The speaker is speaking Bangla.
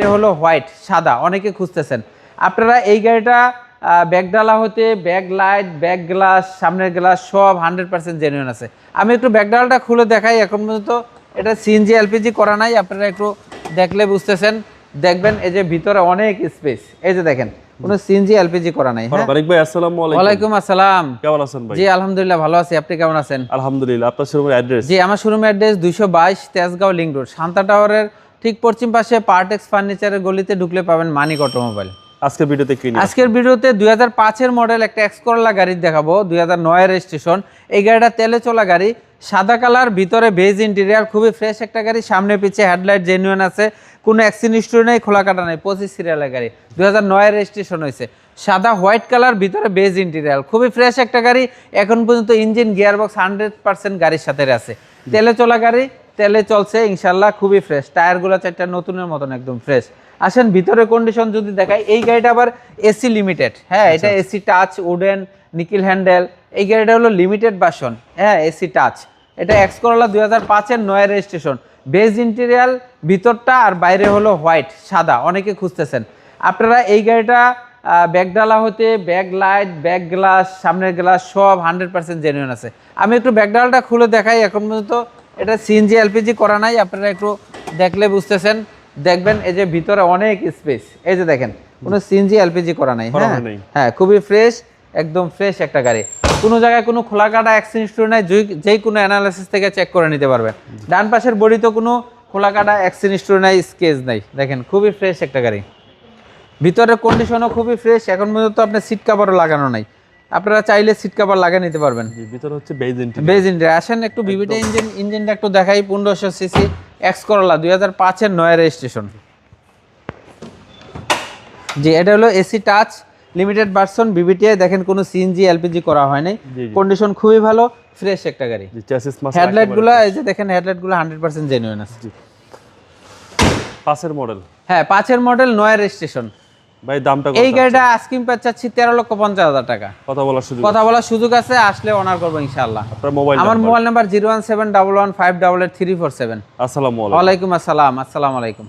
এটা হলো হোয়াইট সাদা অনেকে খুঁজতেছেন। আপনারা এই গাড়িটা ব্যাগ ডালা হতে ব্যাগ লাইট ব্যাগ গ্লাস সামনের গ্লাস সব হান্ড্রেড পার্সেন্ট জেনুইন আছে। আমি একটু ব্যাগ ডালাটা খুলে দেখাই এখন পর্যন্ত এটা সিএনজি এলপিজি করা নাই আপনারা একটু দেখলে বুঝতেছেন। দেখবেন এই যে ভিতরে অনেক স্পেস এই যে দেখেন কোনো সিএনজি এলপিজি করা নাই হ্যাঁ? বারিক ভাই আসসালামু আলাইকুম। ওয়ালাইকুম আসসালাম। কেমন আছেন ভাই? জি আলহামদুলিল্লাহ ভালো আছি। আপনি কেমন আছেন? আলহামদুলিল্লাহ আপনার শোরুমের অ্যাড্রেস জি আমার শোরুম অ্যাড্রেস দুইশো বাইশ তেজগাঁও লিঙ্ক রোড শান্তা টাওয়ারের ঠিক পশ্চিম পাশে পার্টেক্স ফার্নিচারের গলিতে ঢুকলে পাবেন মানিক অটোমোবাইল। আজকের ভিডিওতে কি আজকের ভিডিওতে দুই হাজার পাঁচের মডেল একটা এক্স করলা গাড়ি দেখাবো দুই হাজার নয়ের রেজিস্ট্রেশন এই গাড়িটা তেলে চলা গাড়ি সাদা কালার ভিতরে বেজ ইন্টেরিয়ার খুবই ফ্রেশ একটা গাড়ি সামনে পিছে হেডলাইট জেনুইন আছে। কোনো অ্যাক্সিডেন্ট নেই খোলা কাটা নেই পঁচিশ সিরিয়ালের গাড়ি দুই হাজার নয়ের রেজিস্ট্রেশন হয়েছে। সাদা হোয়াইট কালার ভিতরে বেজ ইন্টেরিয়ার খুবই ফ্রেশ একটা গাড়ি। এখন পর্যন্ত ইঞ্জিন গিয়ারবক্স হান্ড্রেড পার্সেন্ট গাড়ির সাথে আছে। তেলে চলা গাড়ি তেলে চলছে ইনশাল্লাহ খুবই ফ্রেশ টায়ারগুলো চারটা নতুনের মতন একদম ফ্রেশ আসেন ভিতরে কন্ডিশন যদি দেখাই এই গাড়িটা আবার এসি লিমিটেড হ্যাঁ এটা AC touch wooden nickel handle এই গাড়িটা হলো লিমিটেড বাসন হ্যাঁ এসি টাচ এটা এক্স করলা দুই হাজার পাঁচের নয় রেজিস্ট্রেশন বেজ ইন্টেরিয়াল ভিতরটা আর বাইরে হলো হোয়াইট সাদা। অনেকে খুঁজতেছেন। আপনারা এই গাড়িটা ব্যাগ ডালা হতে ব্যাগ লাইট ব্যাগ গ্লাস সামনের গ্লাস সব হান্ড্রেড পার্সেন্ট জেনুইন আছে। আমি একটু ব্যাগ ডালাটা খুলে দেখাই এখন পর্যন্ত এটা সিএনজি এলপিজি করা নাই আপনারা একটু দেখলে বুঝতেছেন। দেখবেন এই যে ভিতরে অনেক স্পেস এই যে দেখেন কোনো সিএনজি এলপিজি করা নাই হ্যাঁ? হ্যাঁ খুবই ফ্রেশ একদম ফ্রেশ একটা গাড়ি। কোনো জায়গায় কোনো খোলা কাটা অ্যাক্সিডেন্ট নাই যেই- কোনো অ্যানালাইসিস থেকে চেক করে নিতে পারবেন। ডান পাশের বডিতে কোনো খোলা কাটা অ্যাক্সিডেন্ট স্টোরি নাই স্কেচ নাই। দেখেন খুবই ফ্রেশ একটা গাড়ি। ভিতরের কন্ডিশনও খুবই ফ্রেশ এখন পর্যন্ত আপনার সিট কাভারও লাগানো নাই। আপনারা চাইলে সিট কাভার লাগিয়ে নিতে পারবেন। জি, ভিতরে হচ্ছে বেজ ইন্টেরিয়র বেজ ইঞ্জিন আসেন একটু বিবিটা ইঞ্জিন ইঞ্জিনটা একটু দেখাই পনেরোশো সিসি এক্স করলা দুই হাজার পাঁচের নয় রেজিস্ট্রেশন জি এটা হলো AC touch limited version VVTI দেখেন কোনো সিএনজি এলপিজি করা হয় নাই। কন্ডিশন খুবই ভালো ফ্রেশ একটা গাড়ি। জি চ্যাসিস মাস হেডলাইটগুলো এই যে দেখেন হেডলাইটগুলো হান্ড্রেড পার্সেন্ট জেনুইন আছে। পাশের মডেল হ্যাঁ পাঁচের মডেল নয় রেজিস্ট্রেশন ভাই দামটা এই গাড়িটা আস্কিং প্যাচ চাচ্ছি তেরো লক্ষ পঞ্চাশ হাজার টাকা। কথা বলার সুযোগ কথা বলার সুযোগ আছে আসলে অনার করব ইনশাল্লাহ আপনার মোবাইল আমার mobile number zero one seven double one five double eight three four seven আসসালাম আলাইকুম। ওয়ালাইকুম আসসালাম আসসালামু আলাইকুম।